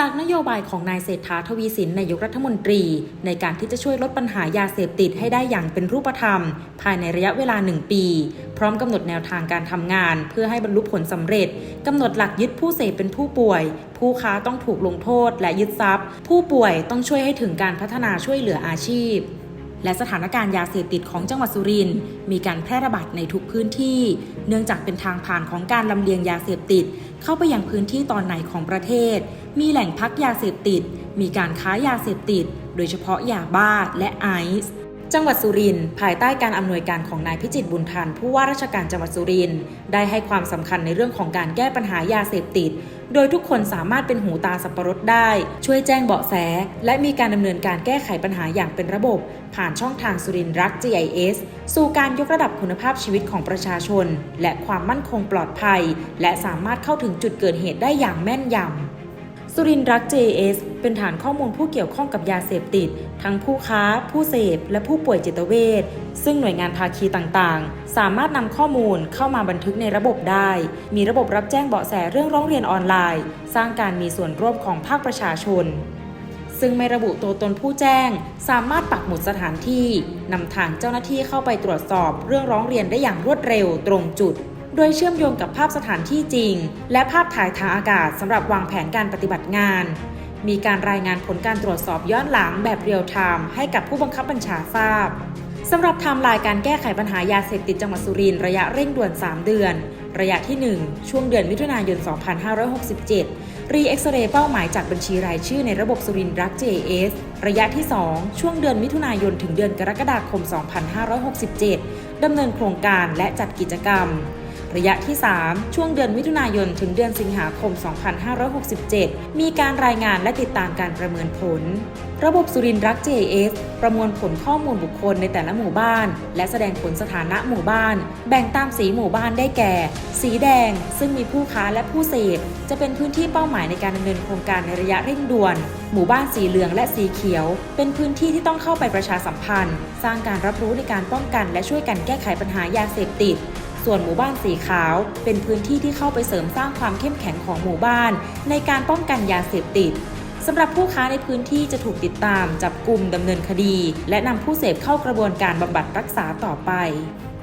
จากนโยบายของนายเศรษฐาทวีสินนายกรัฐมนตรี ในการที่จะช่วยลดปัญหายาเสพติดให้ได้อย่างเป็นรูปธรรม ภายในระยะเวลาหนึ่งปี พร้อมกำหนดแนวทางการทำงาน เพื่อให้บรรลุผลสำเร็จกำหนดหลักยึดผู้เสพเป็นผู้ป่วย ผู้ค้าต้องถูกลงโทษและยึดทรัพย์ ผู้ป่วยต้องช่วยให้ถึงการพัฒนาช่วยเหลืออาชีพ และสถานการณ์ยาเสพติดของจังหวัดสุรินทร์มีการแพร่ระบาดในทุกพื้นที่ เนื่องจากเป็นทางผ่านของการลำเลียงยาเสพติด เข้าไปยังพื้นที่ตอนไหนของประเทศ มีแหล่งพักยาเสพติด มีการค้ายาเสพติด โดยเฉพาะยาบ้าและไอซ์ จังหวัดสุรินทร์ภายใต้การอำนวยการของนายพิจิตบุญทันผู้ว่าราชการจังหวัดสุรินทร์ได้ให้ความสำคัญในเรื่องของการแก้ปัญหายาเสพติด โดยทุกคนสามารถเป็นหูตาสับปะรดได้ ช่วยแจ้งเบาะแส และมีการดำเนินการแก้ไขปัญหาอย่างเป็นระบบ ผ่านช่องทางสุรินทร์รัก GIS สู่การยกระดับคุณภาพชีวิตของประชาชน และความมั่นคงปลอดภัย และสามารถเข้าถึงจุดเกิดเหตุได้อย่างแม่นยำ สุรินรัก JS เป็นฐานข้อมูลผู้เกี่ยวข้องกับยาเสพติด ทั้งผู้ค้า ผู้เสพ และผู้ป่วยจิตเวชซึ่งหน่วยงานภาคีต่างๆ สามารถนำข้อมูลเข้ามาบันทึกในระบบได้ มีระบบรับแจ้งเบาะแสเรื่องร้องเรียนออนไลน์ สร้างการมีส่วนร่วมของภาคประชาชน ซึ่งไม่ระบุตัวตนผู้แจ้ง สามารถปักหมุดสถานที่นำทางเจ้าหน้าที่เข้าไปตรวจสอบ เรื่องร้องเรียนได้อย่างรวดเร็วตรงจุด โดยเชื่อมโยงกับภาพสถานที่จริง และภาพถ่ายทางอากาศสำหรับวางแผนการปฏิบัติงาน มีการรายงานผลการตรวจสอบย้อนหลังแบบเรียลไทม์ให้กับผู้บังคับบัญชาทราบสำหรับไทม์ไลน์การแก้ไขปัญหายาเสพติดจังหวัดสุรินทร์ระยะเร่งด่วน 3 เดือน ระยะที่ 1 ช่วงเดือนมิถุนายน 2567 รีเอ็กซเรย์เป้าหมายจากบัญชีรายชื่อในระบบสุรินทร์รัก JS ระยะที่ 2 ช่วงเดือนมิถุนายนถึงเดือนกรกฎาคม 2567 ดำเนินโครงการและจัดกิจกรรม ระยะที่ 3 ช่วงเดือนมิถุนายนถึงเดือนสิงหาคม 2567 มีการรายงานและติดตามการประเมินผล ระบบสุรินทร์รัก JS ประมวลผลข้อมูลบุคคลในแต่ละหมู่บ้าน และแสดงผลสถานะหมู่บ้าน แบ่งตามสีหมู่บ้านได้แก่ สีแดง ซึ่งมีผู้ค้าและผู้เสพจะเป็นพื้นที่เป้าหมายในการดำเนินโครงการในระยะเร่งด่วน หมู่บ้านสีเหลืองและสีเขียว เป็นพื้นที่ที่ต้องเข้าไปประชาสัมพันธ์ สร้างการรับรู้ในการป้องกันและช่วยกันแก้ไขปัญหายาเสพติด ส่วนหมู่บ้านสีขาว เป็นพื้นที่ที่เข้าไปเสริมสร้างความเข้มแข็งของหมู่บ้าน ในการป้องกันยาเสพติดสำหรับผู้ค้าในพื้นที่จะถูกติดตาม จับกลุ่มดำเนินคดี และนำผู้เสพเข้ากระบวนการบำบัดรักษาต่อไป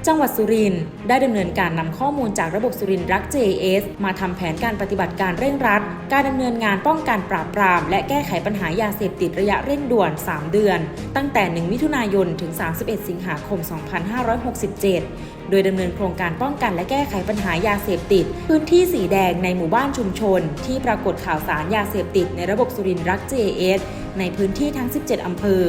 จังหวัดสุรินทร์ได้ดำเนินการนำข้อมูลจากระบบสุรินทร์รัก JS มาทำแผนการปฏิบัติการเร่งรัด การดำเนินงานป้องกันปราบปราม และแก้ไขปัญหายาเสพติดระยะเร่งด่วน 3 เดือน ตั้งแต่ 1 มิถุนายน ถึง 31 สิงหาคม 2567 โดยดำเนินโครงการป้องกันและแก้ไขปัญหายาเสพติด พื้นที่สีแดงในหมู่บ้านชุมชน ที่ปรากฏข่าวสารยาเสพติดในระบบสุรินทร์รัก JS ในพื้นที่ทั้ง 17 อำเภอ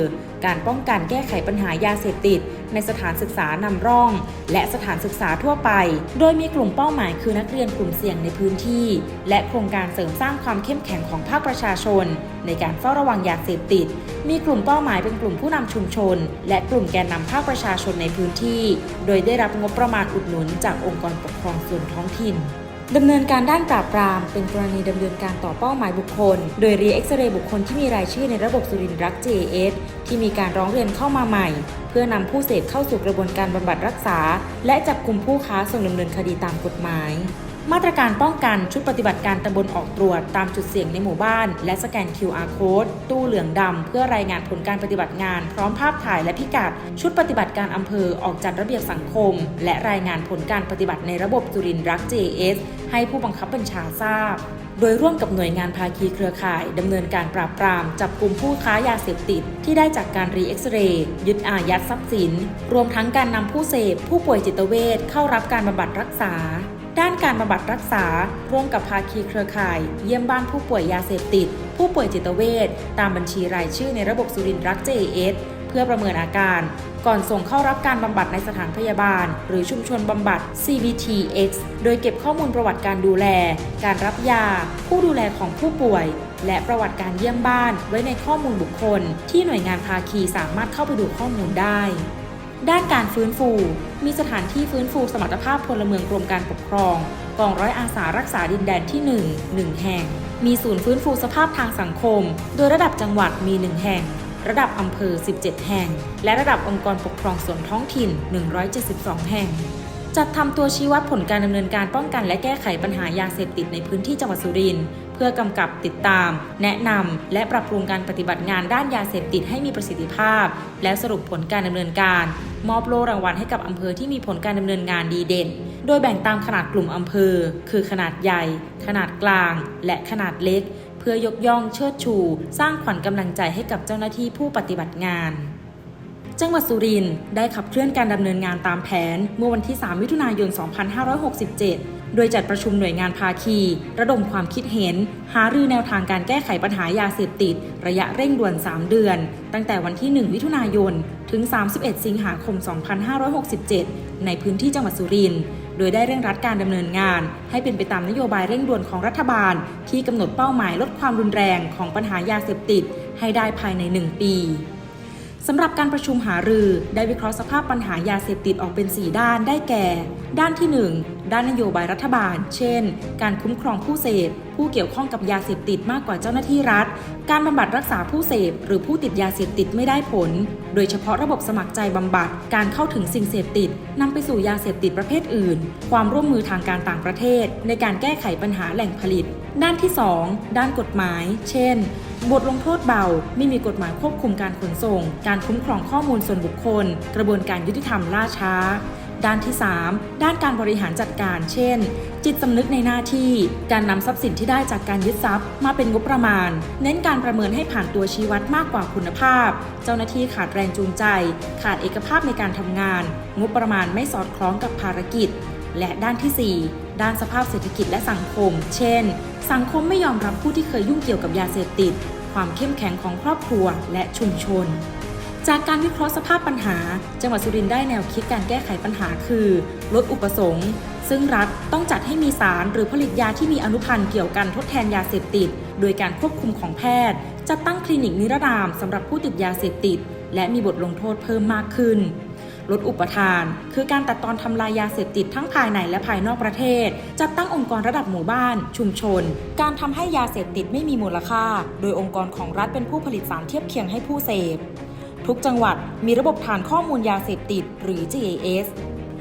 การป้องกันแก้ไขปัญหายาเสพติด ในสถานศึกษานำร่อง และสถานศึกษาทั่วไป โดยมีกลุ่มเป้าหมายคือนักเรียนกลุ่มเสี่ยงในพื้นที่ และโครงการเสริมสร้างความเข้มแข็งของภาคประชาชน ในการเฝ้าระวังยาเสพติด มีกลุ่มเป้าหมายเป็นกลุ่มผู้นำชุมชน และกลุ่มแกนนำภาคประชาชนในพื้นที่ โดยได้รับงบประมาณอุดหนุนจากองค์กรปกครองส่วนท้องถิ่น ดำเนินการด้านปราบปราม เป็นกรณีดำเนินการต่อเป้าหมายบุคคล โดยรีเอ็กซเรย์บุคคลที่มีรายชื่อในระบบสุรินทร์รัก JS ที่มีการร้องเรียนเข้ามาใหม่ เพื่อนำผู้เสพเข้าสู่กระบวนการบำบัดรักษา และจับกลุ่มผู้ค้าส่งดำเนินคดีตามกฎหมาย มาตรการป้องกันชุดปฏิบัติการตำบลออกตรวจตามจุดเสี่ยงในหมู่บ้าน และสแกน QR code ตู้เหลืองดำเพื่อรายงานผลการปฏิบัติงาน พร้อมภาพถ่ายและพิกัด ชุดปฏิบัติการอำเภอออกจัดระเบียบสังคม และรายงานผลการปฏิบัติในระบบจุรินร์รัก JS ให้ผู้บังคับบัญชาทราบ โดยร่วมกับหน่วยงานภาคีเครือข่ายดำเนินการปราบปราม จับกลุ่มผู้ค้ายาเสพติด ที่ได้จากการรีเอ็กซเรย์ยึดอายัดทรัพย์สิน รวมทั้งการนำผู้เสพผู้ป่วยจิตเวชเข้ารับการบำบัดรักษา ด้านการบำบัดรักษา ร่วมกับภาคีเครือข่าย เยี่ยมบ้านผู้ป่วยยาเสพติด ผู้ป่วยจิตเวชตามบัญชีรายชื่อในระบบสุรินทร์รัก JS เพื่อประเมินอาการ ก่อนส่งเข้ารับการบำบัดในสถานพยาบาล หรือชุมชนบำบัด CBTX โดยเก็บข้อมูลประวัติการดูแล การรับยา ผู้ดูแลของผู้ป่วย และประวัติการเยี่ยมบ้านไว้ในข้อมูลบุคคล ที่หน่วยงานภาคีสามารถเข้าไปดูข้อมูลได้ ด้านการฟื้นฟู มีสถานที่ฟื้นฟูสมรรถภาพพลเมืองกรมการปกครอง กองร้อยอาสารักษาดินแดนที่ 1 1 แห่ง มีศูนย์ฟื้นฟูสภาพทางสังคม โดยระดับจังหวัดมี 1 แห่ง ระดับอำเภอ 17 แห่ง และระดับองค์กรปกครองส่วนท้องถิ่น 172 แห่ง จัดทำตัวชี้วัดผลการดำเนินการป้องกันและแก้ไขปัญหายาเสพติดในพื้นที่จังหวัดสุรินทร์ เพื่อกำกับติดตาม แนะนำและปรับปรุงการปฏิบัติงานด้านยาเสพติดให้มีประสิทธิภาพ และสรุปผลการดำเนินการ มอบโล่รางวัลให้กับอำเภอที่มีผลการดำเนินงานดีเด่น โดยแบ่งตามขนาดกลุ่มอำเภอ คือขนาดใหญ่ ขนาดกลาง และขนาดเล็ก เพื่อยกย่องเชิดชู สร้างขวัญกำลังใจให้กับเจ้าหน้าที่ผู้ปฏิบัติงาน จังหวัดสุรินทร์ได้ขับเคลื่อนการดำเนินงานตามแผน เมื่อวันที่ 3 มิถุนายน 2567 โดยจัดประชุมหน่วยงานภาคี ระดมความคิดเห็น หารือแนวทางการแก้ไขปัญหายาเสพติด ระยะเร่งด่วน 3 เดือน ตั้งแต่วันที่ 1 มิถุนายน ถึง 31 สิงหาคม 2567 ในพื้นที่จังหวัดสุรินทร์โดยได้เร่งรัดการดำเนินงาน ให้เป็นไปตามนโยบายเร่งด่วนของรัฐบาล ที่กำหนดเป้าหมายลดความรุนแรงของปัญหายาเสพติด ให้ได้ภายใน 1 ปี สำหรับการประชุมหารือ ได้วิเคราะห์สภาพปัญหายาเสพติดออกเป็น 4 ด้านได้แก่ ด้านที่ 1 ด้านนโยบายรัฐบาล เช่น การคุ้มครองผู้เสพ ผู้เกี่ยวข้องกับยาเสพติดมากกว่าเจ้าหน้าที่รัฐ การบำบัดรักษาผู้เสพ หรือผู้ติดยาเสพติดไม่ได้ผล โดยเฉพาะระบบสมัครใจบำบัด การเข้าถึงสิ่งเสพติดนำไปสู่ยาเสพติดประเภทอื่น ความร่วมมือทางการต่างประเทศ ในการแก้ไขปัญหาแหล่งผลิต ด้านที่ 2 ด้านกฎหมาย เช่น บทลงโทษเบา ไม่มีกฎหมายควบคุมการขนส่ง การคุ้มครองข้อมูลส่วนบุคคล กระบวนการยุติธรรมล่าช้า ด้านที่ 3 ด้านการบริหารจัดการ เช่น จิตสำนึกในหน้าที่ การนำทรัพย์สินที่ได้จากการยึดทรัพย์มาเป็นงบประมาณ เน้นการประเมินให้ผ่านตัวชี้วัดมากกว่าคุณภาพ เจ้าหน้าที่ขาดแรงจูงใจ ขาดเอกภาพในการทำงาน งบประมาณไม่สอดคล้องกับภารกิจ และด้านทีสี่4 ด้านสภาพเศรษฐกิจและสังคม เช่นสังคมไม่ยอมรับผู้ที่เคยยุ่งเกี่ยวกับยาเสพติด ความเข้มแข็งของครอบครัวและชุมชน จากการวิเคราะห์สภาพปัญหา จังหวัดสุรินทร์ได้แนวคิดการแก้ไขปัญหาคือ ลดอุปสงค์ซึ่งรัฐต้องจัดให้มีสารหรือผลิตยาที่มีอนุพันธ์เกี่ยวกันทดแทนยาเสพติด โดยการควบคุมของแพทย์จัดตั้งคลินิกนิรนามสำหรับผู้ติดยาเสพติด และมีบทลงโทษเพิ่มมากขึ้น ลดอุปทาน คือการตัดตอนทำลายยาเสพติดทั้งภายในและภายนอกประเทศ จัดตั้งองค์กรระดับหมู่บ้าน ชุมชน การทำให้ยาเสพติดไม่มีมูลค่า โดยองค์กรของรัฐเป็นผู้ผลิตสารเทียบเคียงให้ผู้เสพ ทุกจังหวัดมีระบบฐานข้อมูลยาเสพติด หรือ GIS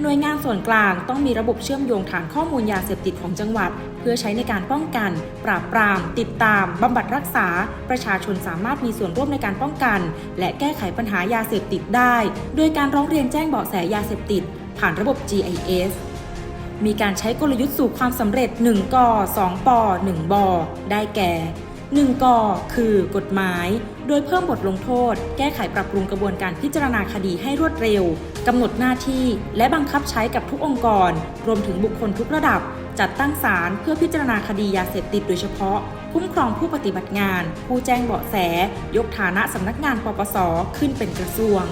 หน่วยงานส่วนกลางต้องมีระบบเชื่อมโยงฐานข้อมูลยาเสพติดของจังหวัด เพื่อใช้ในการป้องกัน ปราบปราม ติดตามบำบัดรักษา ประชาชนสามารถมีส่วนร่วมในการป้องกัน และแก้ไขปัญหายาเสพติดได้ โดยการร้องเรียนแจ้งเบาะแสยาเสพติด ผ่านระบบ GIS มีการใช้กลยุทธ์สู่ความสำเร็จ 1กอ2ปอ1บอได้แก่ 1กอคือกฎหมาย โดยเพิ่มบทลงโทษ แก้ไขปรับปรุงกระบวนการพิจารณาคดีให้รวดเร็ว กำหนดหน้าที่และบังคับใช้กับทุกองค์กร รวมถึงบุคคลทุกระดับ จัดตั้งศาลเพื่อพิจารณาคดียาเสพติดโดยเฉพาะ คุ้มครองผู้ปฏิบัติงาน ผู้แจ้งเบาะแส ยกฐานะสำนักงานปปสขึ้นเป็นกระทรวง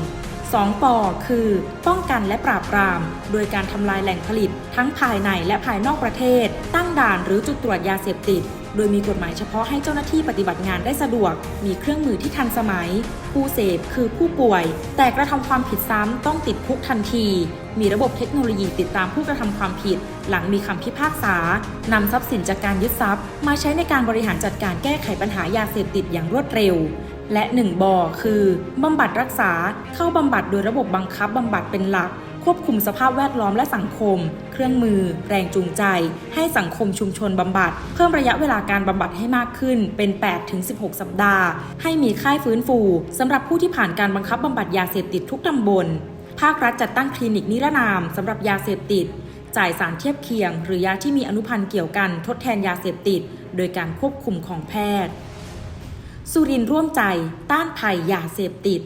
2ปอคือ ป้องกันและปราบปราม โดยการทำลายแหล่งผลิต ทั้งภายในและภายนอกประเทศ ตั้งด่านหรือจุดตรวจยาเสพติด โดยมีกฎหมายเฉพาะให้เจ้าหน้าที่ปฏิบัติงานได้สะดวก มีเครื่องมือที่ทันสมัย ผู้เสพคือผู้ป่วย แต่กระทำความผิดซ้ำต้องติดคุกทันที มีระบบเทคโนโลยีติดตามผู้กระทำความผิด หลังมีคำพิพากษานำทรัพย์สินจากการยึดทรัพย์ มาใช้ในการบริหารจัดการแก้ไขปัญหายาเสพติดอย่างรวดเร็ว และ 1 บ่อ คือบำบัดรักษา เข้าบำบัดโดยระบบบังคับบำบัดเป็นหลัก ควบคุมสภาพแวดล้อมและสังคม เครื่องมือ แรงจูงใจ ให้สังคมชุมชนบำบัด เพิ่มระยะเวลาการบำบัดให้มากขึ้นเป็น 8-16 สัปดาห์ ให้มีค่ายฟื้นฟูสำหรับผู้ที่ผ่านการบังคับบำบัดยาเสพติดทุกตำบล ภาครัฐจัดตั้งคลินิกนิรนามสำหรับยาเสพติดจ่ายสารเทียบเคียง หรือยาที่มีอนุพันธ์เกี่ยวกันทดแทนยาเสพติด โดยการควบคุมของแพทย์ สุรินร์ร่วมใจต้านภัยยาเสพติด